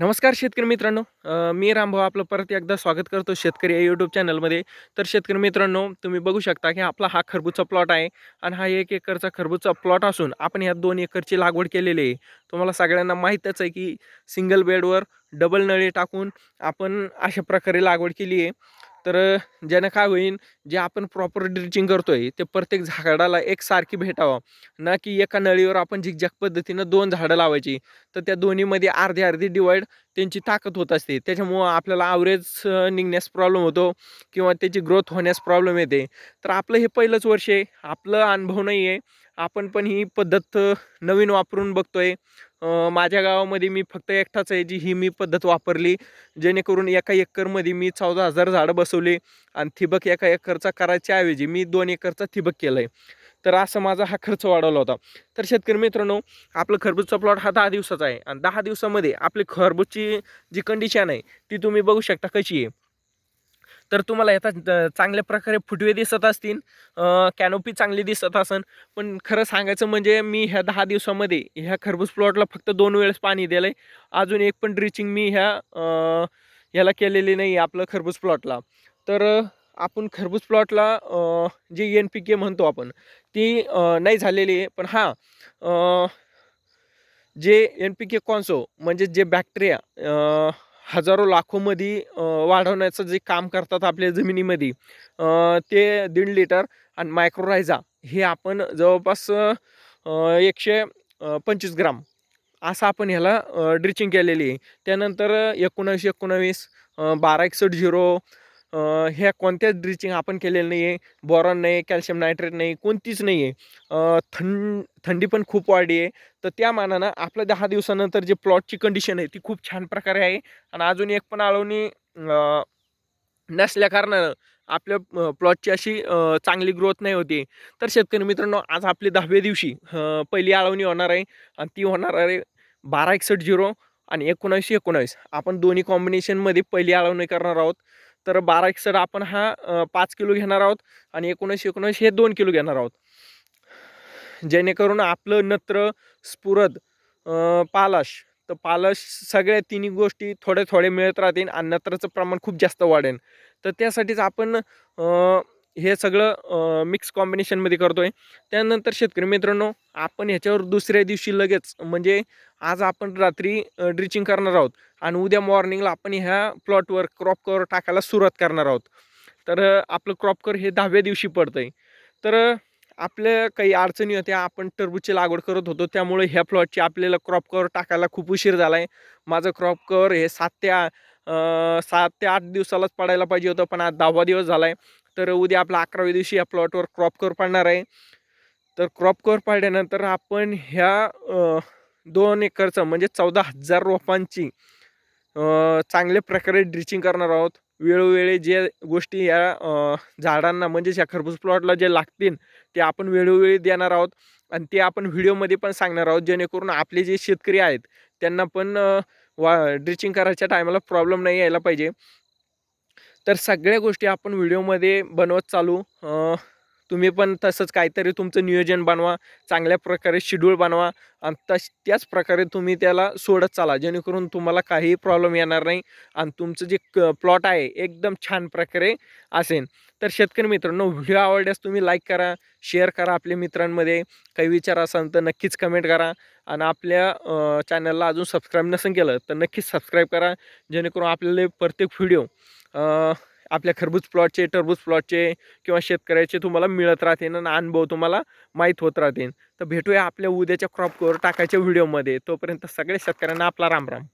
नमस्कार शेतकरी मित्रांनो. मी रामभाऊ आपलं परत एकदा स्वागत करतो शेतकरी या यूट्यूब चॅनलमध्ये तर शेतकरी मित्रांनो तुम्ही बघू शकता की आपला हा खरबूजचा प्लॉट आहे आणि हा एक एकरचा खरबूजचा प्लॉट असून आपण ह्या दोन एकरची लागवड केलेली आहे. तुम्हाला सगळ्यांना माहीतच आहे की सिंगल बेडवर डबल नळी टाकून आपण अशा प्रकारे लागवड केली आहे. तर ज्यानं काय होईल जे आपण प्रॉपर ड्रिचिंग करतोय ते प्रत्येक झाडाला एकसारखी भेटावं. ना की एका नळीवर आपण झिकझॅक पद्धतीनं दोन झाडं लावायची. तर त्या दोन्हीमध्ये अर्धी अर्धी डिवाईड त्यांची ताकद होत असते. त्याच्यामुळं आपल्याला आवरेज निघण्यास प्रॉब्लेम होतो किंवा त्याची ग्रोथ होण्यास प्रॉब्लेम येते. तर आपलं हे पहिलंच वर्ष आहे. आपलं अनुभव नाही आहे आपण पण ही पद्धत नवीन वापरून बघतोय. माझ्या गावामध्ये मी फक्त एकटाच आहे जी ही मी पद्धत वापरली जेणेकरून एका एकरमध्ये मी चौदा हजार झाडं बसवली आणि ठिबक एका एकरचा करायच्या ऐवजी मी दोन एकरचा ठिबक केलं आहे तर असं माझा हा खर्च वाढवला होता. तर शेतकरी मित्रांनो आपलं खरबूजचा प्लॉट हा दहा दिवसाचा आहे आणि दहा दिवसामध्ये आपली खरबूजची जी कंडिशन आहे ती तुम्ही बघू शकता कशी आहे. तर तुम्हाला याचा चांगल्या प्रकारे फुटवे दिसत असतील कॅनोपी चांगली दिसत असन. पण खरं सांगायचं म्हणजे मी ह्या दहा दिवसामध्ये ह्या खरबूज प्लॉटला फक्त दोन वेळेस पाणी दिलं आहे अजून एक पण ड्रिचिंग मी ह्या ह्याला केलेली नाही आपलं खरबूज प्लॉटला. तर आपण खरबूज प्लॉटला जी एन पी के म्हणतो आपण ती नाही झालेली आहे. पण हां जे एन पी के कॉन्सो म्हणजे जे बॅक्टेरिया हजारो लाखोमध्ये वाढवण्याचं जे काम करतात आपल्या जमिनीमध्ये ते दीड लिटर आणि मायक्रोरायझा हे आपण जवळपास एकशे पंचवीस ग्राम असं आपण ह्याला ड्रिचिंग केलेली आहे. त्यानंतर एकोणावीस एकोणावीस बारा एकसष्ट झिरो ह्या कोणत्याच ड्रिचिंग आपण केलेलं नाही आहे बॉरॉन नाही कॅल्शियम नायट्रेट नाही कोणतीच नाही आहे थंड थंडी पण खूप वाढली आहे. तर त्या मानानं आपलं दहा दिवसानंतर जे प्लॉटची कंडिशन आहे ती खूप छान प्रकारे आहे. आणि अजून एक पण आळवणी नसल्याकारणानं नसल्या कारणानं आपल्या प्लॉटची अशी चांगली ग्रोथ नाही होती. तर शेतकरी मित्रांनो आज आपली दहाव्या दिवशी पहिली आळवणी होणार आहे. आणि ती होणार आहे बारा एकसष्ट झिरो आणि एकोणावीसशे एकोणावीस आपण दोन्ही कॉम्बिनेशनमध्ये पहिली आळवणी करणार आहोत. तर बारा एकसठ आपण हा पाच किलो घेणार आहोत आणि एकोणीसशे एकोणीस हे दोन किलो घेणार आहोत. जेणेकरून आपलं नत्र स्फुरद पालश पालाश तर पालश सगळ्या तिन्ही गोष्टी थोडे थोडे मिळत राहतील आणि नत्राचं प्रमाण खूप जास्त वाढेल. तर त्यासाठीच आपण हे सगळं मिक्स कॉम्बिनेशनमध्ये करतो आहे त्यानंतर शेतकरी मित्रांनो आपण ह्याच्यावर दुसऱ्या दिवशी लगेच म्हणजे आज आपण रात्री ड्रिचिंग करणार आहोत. आणि उद्या मॉर्निंगला आपण ह्या प्लॉटवर क्रॉप कवर टाकायला सुरुवात करणार आहोत. तर आपलं क्रॉप कवर हे दहाव्या दिवशी पडतं आहे तर आपल्या काही अडचणी होत्या आपण टरबूजची लागवड करत होतो. त्यामुळे ह्या प्लॉटची आपल्याला क्रॉप कवर टाकायला खूप उशीर झाला आहे माझं क्रॉप कवर हे सात ते सात ते आठ दिवसालाच पडायला पाहिजे होतं पण आज दहावा दिवस झाला आहे तर उद्या आपला अकराव्या दिवशी या प्लॉटवर क्रॉप कवर पडणार आहे. तर क्रॉप कवर पाडल्यानंतर आपण ह्या दोन एकरचं म्हणजे चौदा हजार रोपांची चांगल्या प्रकारे ड्रिचिंग करणार आहोत. वेळोवेळी जे गोष्टी या झाडांना म्हणजे या खरबूज प्लॉटला जे लागतील ते आपण वेळोवेळी देणार आहोत. आणि ते आपण व्हिडिओमध्ये पण सांगणार आहोत जेणेकरून आपले जे शेतकरी आहेत त्यांना पण वा ड्रिचिंग करायच्या टायमाला प्रॉब्लेम नाही यायला पाहिजे. तर सगळ्या गोष्टी आपण व्हिडिओमध्ये बनवत चालू. तुम्ही पण तसंच काहीतरी तुमचं नियोजन बनवा चांगल्या प्रकारे शेड्यूल बनवा आणि तश त्याच प्रकारे तुम्ही त्याला सोडत चाला जेणेकरून तुम्हाला काहीही प्रॉब्लेम येणार नाही आणि तुमचं जे क प्लॉट आहे एकदम छान प्रकारे असेल. तर शेतकरी मित्रांनो व्हिडिओ आवडल्यास तुम्ही लाईक करा शेअर करा आपल्या मित्रांमध्ये. काही विचार असाल तर नक्कीच कमेंट करा आणि आपल्या चॅनलला अजून सबस्क्राईब नसेल केलं तर नक्कीच सबस्क्राईब करा जेणेकरून आपल्याला प्रत्येक व्हिडिओ आपल्या खरबूज प्लॉटचे टरबूज प्लॉटचे किंवा शेतकऱ्याचे तुम्हाला मिळत राहतील आणि अनुभव तुम्हाला माहीत होत राहतील तर भेटूया आपल्या उद्याच्या क्रॉप कवर टाकायच्या व्हिडिओमध्ये तोपर्यंत सगळ्या शेतकऱ्यांना आपला रामराम.